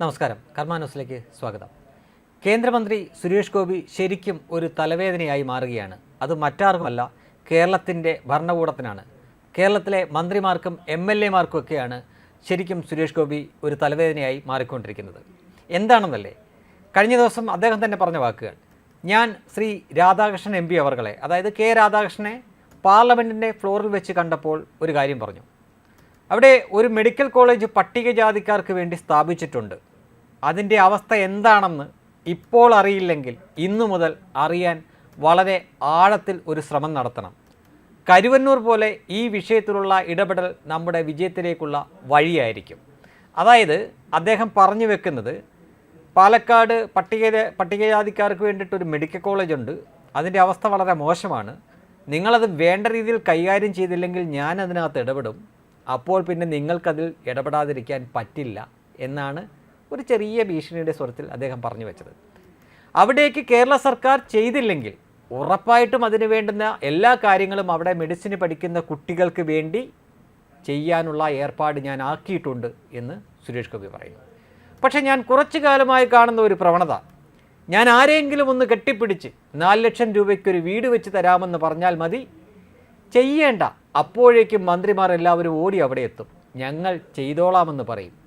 നമസ്കാരം. കർമാനോസിലേക്ക് സ്വാഗതം. കേന്ദ്രമന്ത്രി സുരേഷ് ഗോപി ശരിക്കും ഒരു തലവേദനയായി മാറുകയാണ്. അത് മറ്റാർക്കുമല്ല കേരളത്തിന്റെ ഭരണകൂടത്തിനാണ്. കേരളത്തിലെ മന്ത്രിമാർക്കും എം എൽ എമാർക്കുമൊക്കെയാണ് ശരിക്കും സുരേഷ് ഗോപി ഒരു തലവേദനയായി മാറിക്കൊണ്ടിരിക്കുന്നത്. എന്താണെന്നല്ലേ? കഴിഞ്ഞ ദിവസം അദ്ദേഹം തന്നെ പറഞ്ഞ വാക്കുകൾ. ഞാൻ ശ്രീ രാധാകൃഷ്ണൻ എം പി അവർകളെ അതായത് കെ രാധാകൃഷ്ണനെ പാർലമെന്റിന്റെ ഫ്ലോറിൽ വെച്ച് കണ്ടപ്പോൾ ഒരു കാര്യം പറഞ്ഞു. അവിടെ ഒരു മെഡിക്കൽ കോളേജ് പട്ടികജാതിക്കാർക്ക് വേണ്ടി സ്ഥാപിച്ചിട്ടുണ്ട്. അതിന്റെ അവസ്ഥ എന്താണെന്ന് ഇപ്പോൾ അറിയില്ലെങ്കിൽ ഇന്നു മുതൽ അറിയാൻ വളരെ ആഴത്തിൽ ഒരു ശ്രമം നടത്തണം. കരുവന്നൂർ പോലെ ഈ വിഷയത്തിലുള്ള ഇടപെടൽ നമ്മുടെ വിജയത്തിലേക്കുള്ള വഴിയായിരിക്കും. അതായത് അദ്ദേഹം പറഞ്ഞു വെക്കുന്നത് പാലക്കാട് പട്ടിക പട്ടികജാതിക്കാർക്ക് വേണ്ടിയിട്ടൊരു മെഡിക്കൽ കോളേജ് ഉണ്ട് അതിന്റെ അവസ്ഥ വളരെ മോശമാണ്. നിങ്ങളത് വേണ്ട രീതിയിൽ കൈകാര്യം ചെയ്തില്ലെങ്കിൽ ഞാൻ അതിനകത്ത് ഇടപെടും. അപ്പോൾ പിന്നെ നിങ്ങൾക്കതിൽ ഇടപെടാതിരിക്കാൻ പറ്റില്ല എന്നാണ് ഒരു ചെറിയ ഭീഷണിയുടെ സ്വരത്തിൽ അദ്ദേഹം പറഞ്ഞു വെച്ചത്. അവിടേക്ക് കേരള സർക്കാർ ചെയ്തില്ലെങ്കിൽ ഉറപ്പായിട്ടും അതിന് വേണ്ടുന്ന എല്ലാ കാര്യങ്ങളും അവിടെ മെഡിസിന് പഠിക്കുന്ന കുട്ടികൾക്ക് വേണ്ടി ചെയ്യാനുള്ള ഏർപ്പാട് ഞാൻ ആക്കിയിട്ടുണ്ട് എന്ന് സുരേഷ് ഗോപി പറയുന്നു. പക്ഷേ ഞാൻ കുറച്ചു കാലമായി കാണുന്ന ഒരു പ്രവണത. ഞാൻ ആരെങ്കിലും ഒന്ന് കെട്ടിപ്പിടിച്ച് നാല് ലക്ഷം രൂപയ്ക്കൊരു വീട് വെച്ച് തരാമെന്ന് പറഞ്ഞാൽ മതി. ചെയ്യേണ്ട. അപ്പോഴേക്കും മന്ത്രിമാർ എല്ലാവരും ഓടി അവിടെ എത്തും. ഞങ്ങൾ ചെയ്തോളാമെന്ന് പറയും.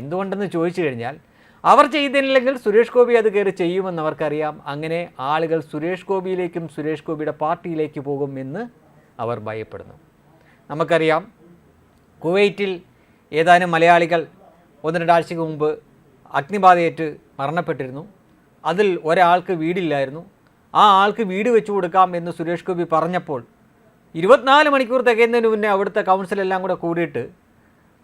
എന്തുകൊണ്ടെന്ന് ചോദിച്ചു കഴിഞ്ഞാൽ അവർ ചെയ്തില്ലെങ്കിൽ സുരേഷ് ഗോപി അത് കയറി ചെയ്യുമെന്ന് അവർക്കറിയാം. അങ്ങനെ ആളുകൾ സുരേഷ് ഗോപിയിലേക്കും സുരേഷ് ഗോപിയുടെ പാർട്ടിയിലേക്ക് പോകും എന്ന് അവർ ഭയപ്പെടുന്നു. നമുക്കറിയാം കുവൈറ്റിൽ ഏതാനും മലയാളികൾ ഒന്ന് രണ്ടാഴ്ചക്ക് മുമ്പ് അഗ്നിബാധയേറ്റ് മരണപ്പെട്ടിരുന്നു. അതിൽ ഒരാൾക്ക് വീടില്ലായിരുന്നു. ആ ആൾക്ക് വീട് വെച്ചു കൊടുക്കാം എന്ന് സുരേഷ് ഗോപി പറഞ്ഞപ്പോൾ ഇരുപത്തിനാല് മണിക്കൂർ തികയുന്നതിന് മുന്നേ അവിടുത്തെ കൗൺസിലെല്ലാം കൂടെ കൂടിയിട്ട്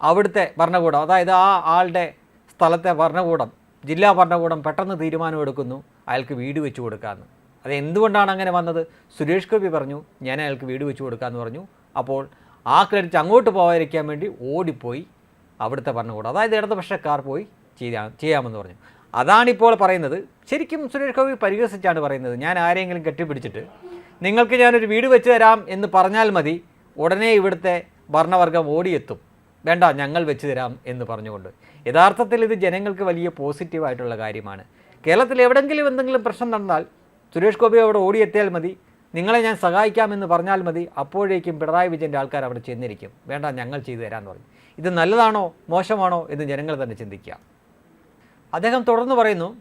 അവിടുത്തെ ഭരണകൂടം അതായത് ആ ആളുടെ സ്ഥലത്തെ ഭരണകൂടം ജില്ലാ ഭരണകൂടം പെട്ടെന്ന് തീരുമാനമെടുക്കുന്നു അയാൾക്ക് വീട് വെച്ച് കൊടുക്കാമെന്ന്. അത് എന്തുകൊണ്ടാണ് അങ്ങനെ വന്നത്? സുരേഷ് ഗോപി പറഞ്ഞു ഞാൻ അയാൾക്ക് വീട് വെച്ചു കൊടുക്കാമെന്ന് പറഞ്ഞു. അപ്പോൾ ആ ക്രെഡിറ്റ് അങ്ങോട്ട് പോകാതിരിക്കാൻ വേണ്ടി ഓടിപ്പോയി അവിടുത്തെ ഭരണകൂടം അതായത് ഇടതുപക്ഷക്കാർ പോയി ചെയ്യാം ചെയ്യാമെന്ന് പറഞ്ഞു. അതാണിപ്പോൾ പറയുന്നത്. ശരിക്കും സുരേഷ് ഗോപി പരിഹസിച്ചാണ് പറയുന്നത്. ഞാൻ ആരെങ്കിലും കെട്ടിപ്പിടിച്ചിട്ട് നിങ്ങൾക്ക് ഞാനൊരു വീട് വെച്ച് തരാം എന്ന് പറഞ്ഞാൽ മതി ഉടനെ ഇവിടുത്തെ ഭരണവർഗം ഓടിയെത്തും. വേണ്ട ഞങ്ങൾ വെച്ച് തരാം എന്ന് പറഞ്ഞുകൊണ്ട്. യഥാർത്ഥത്തിൽ ഇത് ജനങ്ങൾക്ക് വലിയ പോസിറ്റീവായിട്ടുള്ള കാര്യമാണ്. കേരളത്തിൽ എവിടെങ്കിലും എന്തെങ്കിലും പ്രശ്നം നടന്നാൽ സുരേഷ് ഗോപി അവിടെ ഓടിയെത്തിയാൽ മതി. നിങ്ങളെ ഞാൻ സഹായിക്കാമെന്ന് പറഞ്ഞാൽ മതി. അപ്പോഴേക്കും പിണറായി വിജയന്റെ ആൾക്കാർ അവിടെ ചെന്നിരിക്കും. വേണ്ട ഞങ്ങൾ ചെയ്തു തരാമെന്ന് പറഞ്ഞു ഇത് നല്ലതാണോ മോശമാണോ എന്ന് ജനങ്ങൾ തന്നെ ചിന്തിക്കുക. അദ്ദേഹം തുടർന്ന് പറയുന്നു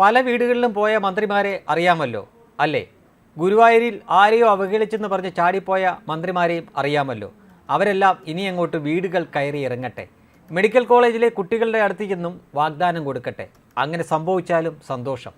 പല വീടുകളിലും പോയ മന്ത്രിമാരെ അറിയാമല്ലോ. അല്ലേ? ഗുരുവായൂരിൽ ആരെയോ അവഹേളിച്ചെന്ന് പറഞ്ഞ് ചാടിപ്പോയ മന്ത്രിമാരെയും അറിയാമല്ലോ. അവരെല്ലാം ഇനി അങ്ങോട്ട് വീടുകൾ കയറി ഇറങ്ങട്ടെ. മെഡിക്കൽ കോളേജിലെ കുട്ടികളുടെ അടുത്തേക്കെന്നും വാഗ്ദാനം കൊടുക്കട്ടെ. അങ്ങനെ സംഭവിച്ചാലും സന്തോഷം.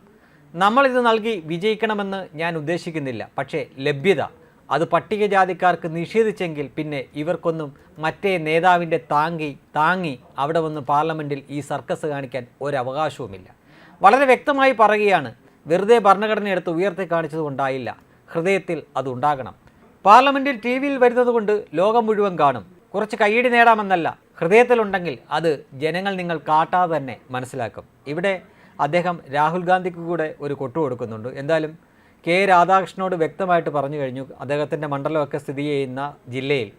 നമ്മളിത് നൽകി വിജയിക്കണമെന്ന് ഞാൻ ഉദ്ദേശിക്കുന്നില്ല. പക്ഷേ ലഭ്യത. അത് പട്ടികജാതിക്കാർക്ക് നിഷേധിച്ചെങ്കിൽ പിന്നെ ഇവർക്കൊന്നും മറ്റേ നേതാവിന്റെ താങ്ങി താങ്ങി അവിടെ വന്ന് പാർലമെന്റിൽ ഈ സർക്കസ് കാണിക്കാൻ ഒരവകാശവുമില്ല. വളരെ വ്യക്തമായി പറയുകയാണ് വെറുതെ ഭരണഘടന എടുത്ത് ഉയർത്തി കാണിച്ചതുകൊണ്ടായില്ല. ഹൃദയത്തിൽ അതുണ്ടാകണം. പാർലമെന്റിൽ ടി വിയിൽ വരുന്നതുകൊണ്ട് ലോകം മുഴുവൻ കാണും. കുറച്ച് കയ്യടി നേടാമെന്നല്ല ഹൃദയത്തിലുണ്ടെങ്കിൽ അത് ജനങ്ങൾ നിങ്ങൾ കാട്ടാതെ തന്നെ മനസ്സിലാക്കും. ഇവിടെ അദ്ദേഹം രാഹുൽ ഗാന്ധിക്ക് കൂടെ ഒരു കൊട്ടു കൊടുക്കുന്നുണ്ട്. എന്തായാലും കെ രാധാകൃഷ്ണനോട് വ്യക്തമായിട്ട് പറഞ്ഞു കഴിഞ്ഞു അദ്ദേഹത്തിന്റെ മണ്ഡലമൊക്കെ സ്ഥിതി ചെയ്യുന്ന ജില്ലയിൽ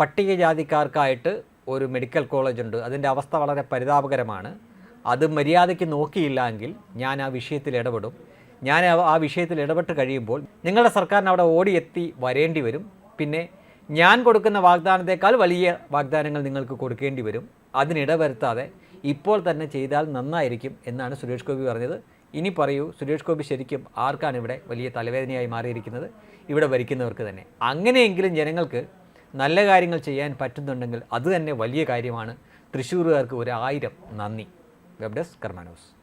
പട്ടികജാതിക്കാർക്കായിട്ട് ഒരു മെഡിക്കൽ കോളേജ് ഉണ്ട്. അതിന്റെ അവസ്ഥ വളരെ പരിതാപകരമാണ്. അത് മര്യാദയ്ക്ക് നോക്കിയില്ല എങ്കിൽ ഞാൻ ആ വിഷയത്തിൽ ഇടപെടും. ഞാൻ ആ- വിഷയത്തിൽ ഇടപെട്ട് കഴിയുമ്പോൾ നിങ്ങളുടെ സർക്കാരിന് അവിടെ ഓടിയെത്തി വരേണ്ടി വരും. പിന്നെ ഞാൻ കൊടുക്കുന്ന വാഗ്ദാനത്തെക്കാൾ വലിയ വാഗ്ദാനങ്ങൾ നിങ്ങൾക്ക് കൊടുക്കേണ്ടി വരും. അതിനിടവരുത്താതെ ഇപ്പോൾ തന്നെ ചെയ്താൽ നന്നായിരിക്കും എന്നാണ് സുരേഷ് ഗോപി പറഞ്ഞത്. ഇനി പറയൂ സുരേഷ് ഗോപി ശരിക്കും ആർക്കാണ് ഇവിടെ വലിയ തലവേദനയായി മാറിയിരിക്കുന്നത്? ഇവിടെ ഭരിക്കുന്നവർക്ക് തന്നെ. അങ്ങനെയെങ്കിലും ജനങ്ങൾക്ക് നല്ല കാര്യങ്ങൾ ചെയ്യാൻ പറ്റുന്നുണ്ടെങ്കിൽ അത് തന്നെ വലിയ കാര്യമാണ്. തൃശ്ശൂരുകാർക്ക് ഒരു ആയിരം നന്ദി. Web desk കർമാനോസ്